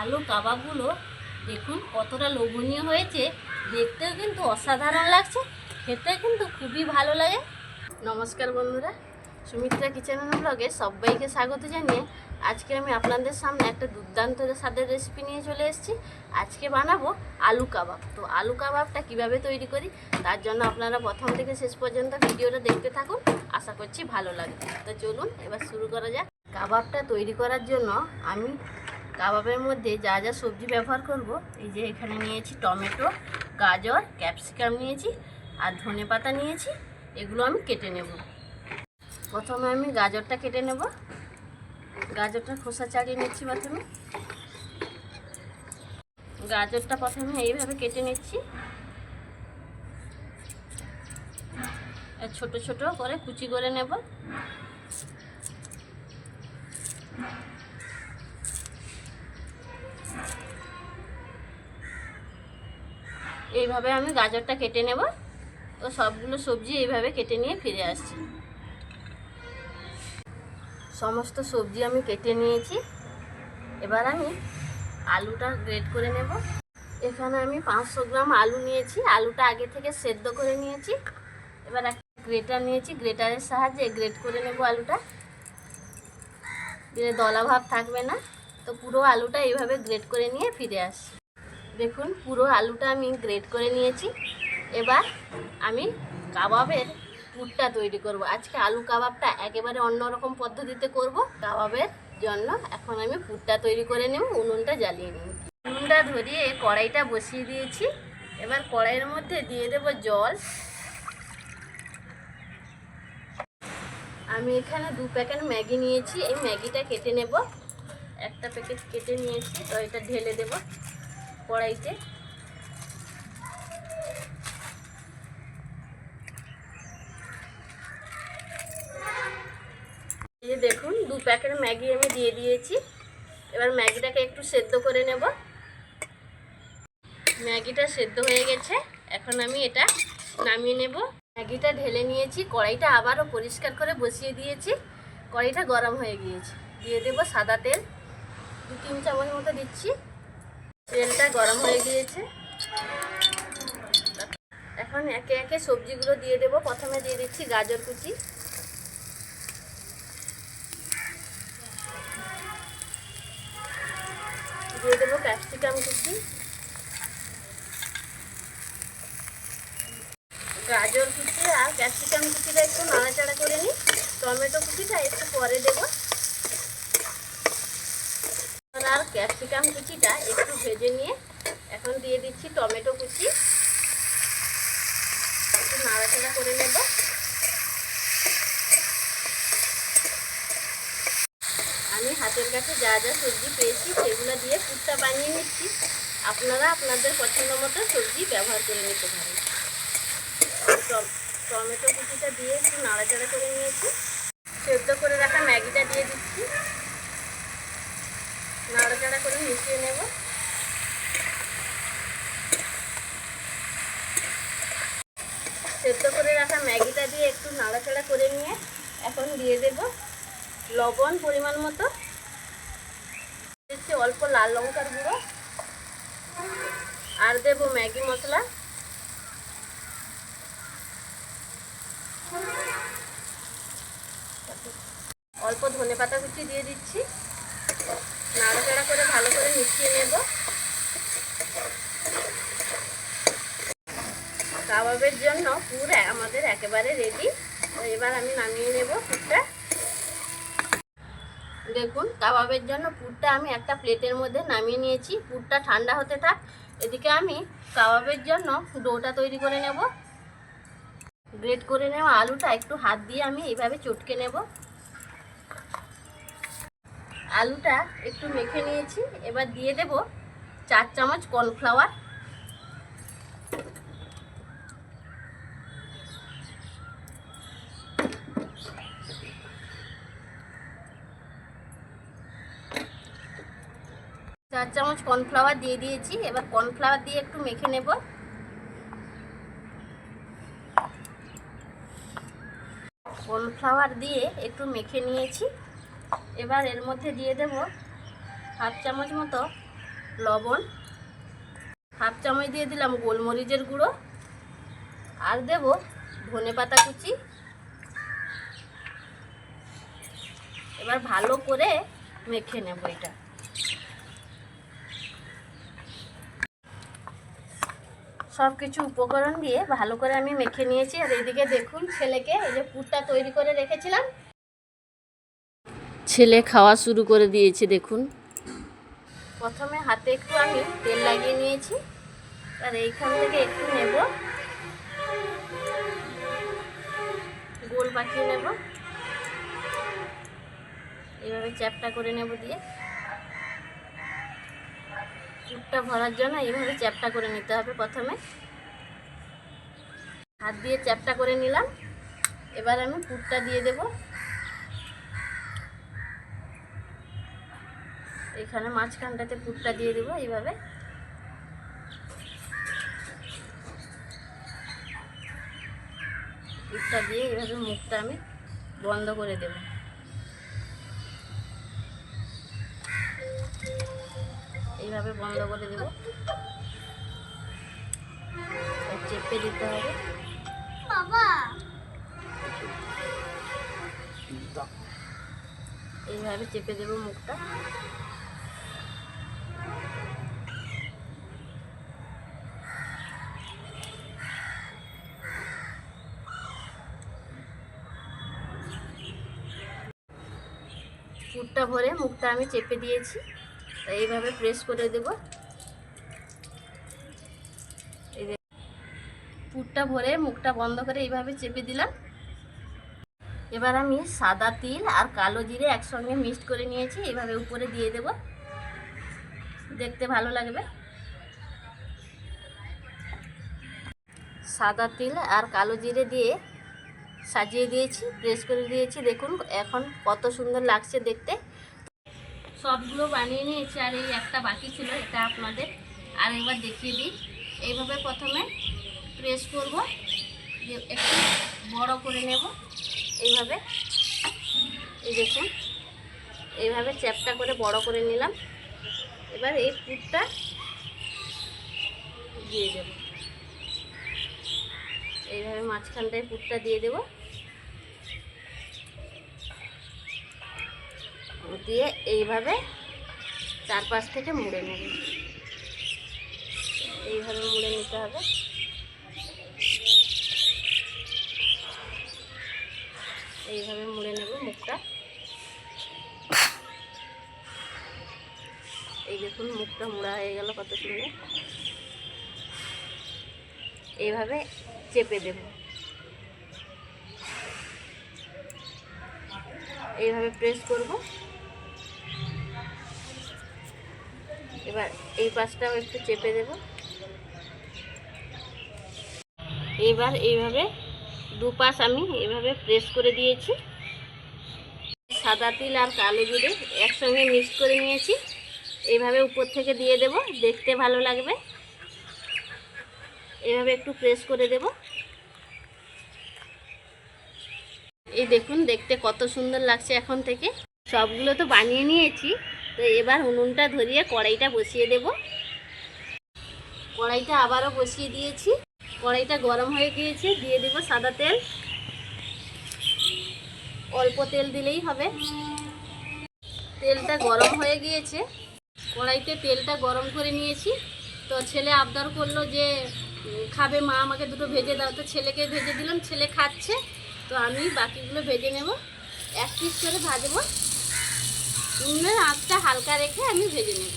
আলু কাবাবগুলো দেখুন কতটা লোভনীয় হয়েছে। দেখতেও কিন্তু অসাধারণ লাগছে খেতে কিন্তু খুবই ভালো লাগে। নমস্কার বন্ধুরা, সুমিত্রা কিচেন ব্লগে সবাইকে স্বাগত জানিয়ে আজকে আমি আপনাদের সামনে একটা দুর্দান্ত স্বাদের রেসিপি নিয়ে চলে এসেছি। আজকে বানাবো আলু কাবাব। তো আলু কাবাবটা কীভাবে তৈরি করি, তার জন্য আপনারা প্রথম থেকে শেষ পর্যন্ত ভিডিওটা দেখতে থাকুন। আশা করছি ভালো লাগবে। তো চলুন, এবার শুরু করা যাক। কাবাবটা তৈরি করার জন্য আমি কাবাবের মধ্যে যা যা সবজি ব্যবহার করব, এই যে এখানে নিয়েছি টমেটো, গাজর, ক্যাপসিকাম নিয়েছি আর ধনে পাতা নিয়েছি, এগুলো আমি কেটে নেব। প্রথমে আমি গাজরটা কেটে নেব। গাজরটা খোসা ছাড়িয়ে নিচ্ছি প্রথমে। গাজরটা প্রথমে এইভাবে কেটে নিচ্ছি। ছোট ছোট করে কুচি করে নেব। এইভাবে আমি গাজরটা কেটে নেব। তো সবগুলো সবজি এইভাবে কেটে নিয়ে ফিরে আসছি। সমস্ত সবজি আমি কেটে নিয়েছি। এবার আমি আলুটা গ্রেড করে নেব। এখানে আমি পাঁচশো গ্রাম আলু নিয়েছি। আলুটা আগে থেকে সেদ্ধ করে নিয়েছি। এবার একটা গ্রেটার নিয়েছি। গ্রেটারের সাহায্যে গ্রেট করে নেব আলুটা। দিলে দলা ভাব থাকবে না। তো পুরো আলুটা এইভাবে গ্রেট করে নিয়ে ফিরে আসছি। দেখুন, পুরো আলুটা আমি গ্রেট করে নিয়েছি। এবার আমি কাবাবের পুরটা তৈরি করব। আজকে আলু কাবাবটা একেবারে অন্যরকম পদ্ধতিতে করব। কাবাবের জন্য এখন আমি পুরটা তৈরি করে নেব, উনুনটা জ্বালিয়ে নেব। উনুনটা ধরিয়ে কড়াইটা বসিয়ে দিয়েছি। এবার কড়াইয়ের মধ্যে দিয়ে দেব জল। আমি এখানে দু প্যাকেট ম্যাগি নিয়েছি। এই ম্যাগিটা কেটে নেব। একটা প্যাকেট কেটে নিয়েছি, তো এটা ঢেলে দেব। কড়াইতে এই দেখুন, দু প্যাকেট ম্যাগি আমি দিয়ে দিয়েছি। এবার ম্যাগিটাকে একটু সেদ্ধ করে নেব। ম্যাগিটা সেদ্ধ হয়ে গেছে। এখন আমি এটা নামিয়ে নেব। ম্যাগিটা ঢেলে নিয়েছি। কড়াইটা আবারও পরিষ্কার করে বসিয়ে দিয়েছি। কড়াইটা গরম হয়ে গিয়েছে। দিয়ে দেব সাদা তেল। দু তিন চামচ মতো দিচ্ছি। তেলটা গরম হয়ে গিয়েছে। এখন একে একে সবজিগুলো দিয়ে দেব। প্রথমে দিয়ে দিচ্ছি গাজর কুচি। দিয়ে দেবো ক্যাপসিকাম কুচি। গাজর কুচি আর ক্যাপসিকাম কুচিটা একটু নাড়াচাড়া করে নিই। টমেটো কুচিটা একটু পরে দেবো আর ক্যাপসিকাম কুচিটা একটু ভেজে নিয়ে এখন দিয়ে দিচ্ছি টমেটো কুচি। একটু নাড়াচাড়া করে নেব। আমি হাতের কাছে যা যা সবজি পেয়েছি, সেগুলো দিয়ে পুরটা বানিয়ে নিচ্ছি। আপনারা আপনাদের পছন্দ মতো সবজি ব্যবহার করে নিতে পারেন। টমেটো কুচিটা দিয়ে একটু নাড়াচাড়া করে নিয়েছি। সেদ্ধ করে রাখা ম্যাগিটা দিয়ে দিচ্ছি। নাড়াচাড়া করে মিশিয়ে নেব। সেদ্ধ করে রাখা ম্যাগিটা দিয়ে একটু নাড়াচাড়া করে নিয়ে এখন দিয়ে দেব লবণ পরিমাণ মতো। দিচ্ছি অল্প লাল লঙ্কার গুঁড়ো। আর দেব ম্যাগি মশলা। অল্প ধনে পাতা কুচি দিয়ে দিচ্ছি। করে ভালো করে মিশিয়ে নেব। কাবাবের জন্য পুর আমাদের একেবারে রেডি এবার আমি নামিয়ে নেব পুরটা। দেখুন, কাবাবের জন্য পুরটা আমি একটা প্লেটের মধ্যে নামিয়ে নিয়েছি। পুরটা ঠান্ডা হতে থাক। এদিকে আমি কাবাবের জন্য ডোটা তৈরি করে নেব। গ্রেট করে নেওয়া আলুটা একটু হাত দিয়ে আমি এইভাবে চটকে নেব। আলুটা একটু মেখে নিয়েছি। এবার দিয়ে দেব চার চামচ কর্নফ্লাওয়ার। চার চামচ কর্নফ্লাওয়ার দিয়ে দিয়েছি। এবার কর্নফ্লাওয়ার দিয়ে একটু মেখে নেব। কর্নফ্লাওয়ার দিয়ে একটু মেখে নিয়েছি। এবার এর মধ্যে দিয়ে দেব হাফ চামচ মতো লবণ। হাফ চামচ দিয়ে দিলাম গোলমরিচের গুঁড়ো। আর দেব ধনে পাতা কুচি। এবার ভালো করে মেখে নেব এটা। সব কিছু উপকরণ দিয়ে ভালো করে আমি মেখে নিয়েছি। আর এদিকে দেখুন ছেলেকে এই যে পুরটা তৈরি করে রেখেছিলাম। ছেলে খাওয়া শুরু করে দিয়েছে, দেখুন। প্রথমে হাতে একটু আমি তেল লাগিয়ে নিয়েছি, আর এইখান থেকে একটু নেব। গোল পাকিয়ে নেব। এইভাবে চ্যাপটা করে নেব দিয়ে। চুপটা ভরার জন্য এইভাবে চ্যাপটা করে নিতে হবে প্রথমে। হাত দিয়ে চ্যাপটা করে নিলাম। এবার আমি পুরটা দিয়ে দেব। এখানে মাঝখানটাতে পুরটা দিয়ে দেবো এইভাবে। পুরটা দিয়ে এইভাবে মুখটা আমি বন্ধ করে দেব। এইভাবে বন্ধ করে দেব। চেপে দিতে হবে। এইভাবে চেপে দেব মুখটা। পুরটা ভরে মুখটা আমি চেপে দিয়েছি। এইভাবে প্রেস করে দেব। পুরটা ভরে মুখটা বন্ধ করে এইভাবে চেপে দিলাম। এবার আমি সাদা তিল আর কালো জিরে একসঙ্গে মিক্সড করে নিয়েছি, এইভাবে উপরে দিয়ে দেব। দেখতে ভালো লাগবে। সাদা তিল আর কালো জিরে দিয়ে সাজিয়ে দিয়েছি প্রেস করে দিয়েছি। দেখুন এখন কত সুন্দর লাগছে দেখতে। সবগুলো বানিয়ে নিয়েছি, আর এই একটা বাকি ছিল, এটা আপনাদের আর এবার দেখিয়ে দিই। এইভাবে প্রথমে প্রেস করব একটু বড় করে নেব। এইভাবে, এই দেখুন, এইভাবে চ্যাপটা করে বড় করে নিলাম। এবার এই পুরটা দিয়ে দেব। এইভাবে মাঝখানটায় পুরটা দিয়ে দেব। দিয়ে এইভাবে চারপাশ থেকে মুড়ে নেব। এইভাবে মুড়ে নিতে হবে। এইভাবে মুড়ে নেব মুখটা। এই দেখুন, মুখটা মুড়া হয়ে গেল কত সুন্দর। এইভাবে চেপে দেব। এইভাবে প্রেস করব। এবার এই পাশটাও একটু চেপে দেব। এবার এইভাবে দুপাশ আমি এভাবে প্রেস করে দিয়েছি। সাদা তিল আর কালো জিরে একসঙ্গে মিক্স করে নিয়েছি। এইভাবে উপর থেকে দিয়ে দেব, দেখতে ভালো লাগবে। এভাবে একটু প্রেস করে দেব। এই দেখুন, দেখতে কত সুন্দর লাগছে এখন থেকে। সবগুলো তো বানিয়ে নিয়েছি, তো এবার উনুনটা ধরিয়ে কড়াইটা বসিয়ে দেব। কড়াইটা আবারও বসিয়ে দিয়েছি। কড়াইটা গরম হয়ে গিয়েছে, দিয়ে দেব সাদা তেল। অল্প তেল দিলেই হবে। তেলটা গরম হয়ে গিয়েছে। কড়াইতে তেলটা গরম করে নিয়েছি। তো ছেলে আবদার করল যে খাবে মা, আমাকে দুটো ভেজে দাও। তো ছেলেকে ভেজে দিলাম, ছেলে খাচ্ছে। তো আমি বাকিগুলো ভেজে নেব। এক পিস করে ভাজবো। উনুনের আঁচটা হালকা রেখে আমি ভেজে নেব।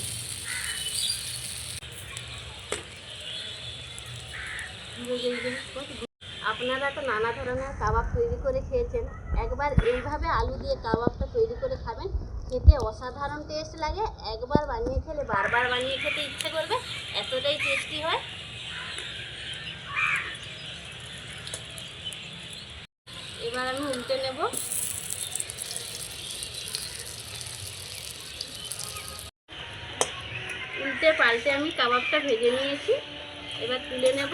আপনারা তো নানা ধরনের কাবাব তৈরি করে খেয়েছেন। একবার এইভাবে আলু দিয়ে কাবাবটা তৈরি করে খাবেন। খেতে অসাধারণ টেস্ট লাগে। একবার বানিয়ে খেলে বারবার বানিয়ে খেতে ইচ্ছে করবে। এতটাই টেস্টি হয়। এবার আমি উল্টে নেব। উল্টে পাল্টে আমি কাবাবটা ভেজে নিয়েছি। এবার তুলে নেব।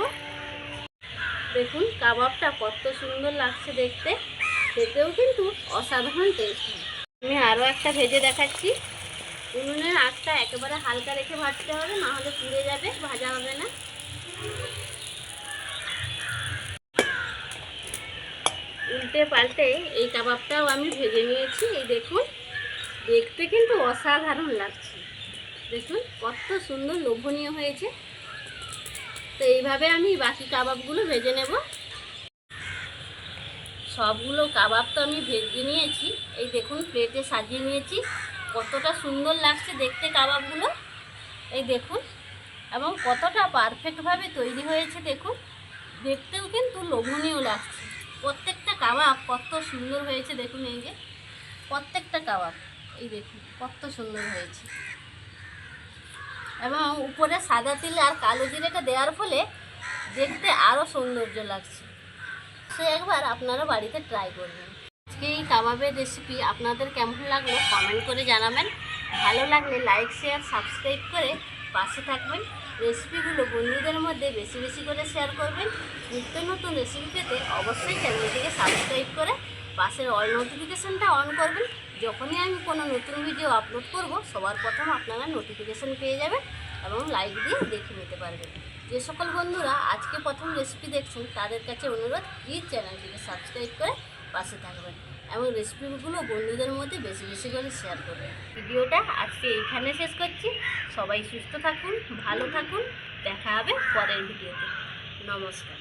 দেখুন, কাবাবটা কত সুন্দর লাগছে দেখতে। খেতেও কিন্তু অসাধারণ টেস্ট আমি আরও একটা ভেজে দেখাচ্ছি। উনুনের আঁচটা একেবারে হালকা রেখে ভাজতে হবে, না হলে পুড়ে যাবে, ভাজা হবে না। উল্টে পাল্টে এই কাবাবটাও আমি ভেজে নিয়েছি। এই দেখুন, দেখতে কিন্তু অসাধারণ লাগছে। দেখুন, কত সুন্দর লোভনীয় হয়েছে। তো এইভাবে আমি বাকি কাবাবগুলো ভেজে নেব। সবগুলো কাবাব তো আমি ভেজে নিয়েছি। এই দেখুন, প্লেটে সাজিয়ে নিয়েছি। কতটা সুন্দর লাগছে দেখতে কাবাবগুলো। এই দেখুন, এবং কতটা পারফেক্টভাবে তৈরি হয়েছে দেখুন। দেখতেও কিন্তু লোভনীয় লাগছে। প্রত্যেকটা কাবাব কত সুন্দর হয়েছে দেখুন এই যে। প্রত্যেকটা কাবাব, এই দেখুন, কত সুন্দর হয়েছে। এবং উপরে সাদা তিল আর কালো জিরেটা দেওয়ার ফলে দেখতে আরও সৌন্দর্য লাগছে। সে একবার আপনারা বাড়িতে ট্রাই করবেন। আজকে এই কাবাবের রেসিপি আপনাদের কেমন লাগল কমেন্ট করে জানাবেন। ভালো লাগলে লাইক শেয়ার সাবস্ক্রাইব করে পাশে থাকবেন। রেসিপিগুলো বন্ধুদের মধ্যে বেশি বেশি করে শেয়ার করবেন। নিত্য নতুন রেসিপি পেতে অবশ্যই চ্যানেলটিকে সাবস্ক্রাইব করে পাশের অল নোটিফিকেশানটা অন করবেন। যখনই আমি কোনো নতুন ভিডিও আপলোড করব, সবার প্রথম আপনারা নোটিফিকেশান পেয়ে যাবেন এবং লাইক দিয়ে দেখে নিতে পারবেন। যে সকল বন্ধুরা আজকে প্রথম রেসিপি দেখছেন, তাদের কাছে অনুরোধ প্লিজ চ্যানেলটিকে সাবস্ক্রাইব করে পাশে থাকবেন। এবং রেসিপিগুলো বন্ধুদের মধ্যে বেশি বেশি করে শেয়ার করবেন ভিডিওটা আজকে এইখানে শেষ করছি। সবাই সুস্থ থাকুন, ভালো থাকুন। দেখা হবে পরের ভিডিওতে। নমস্কার।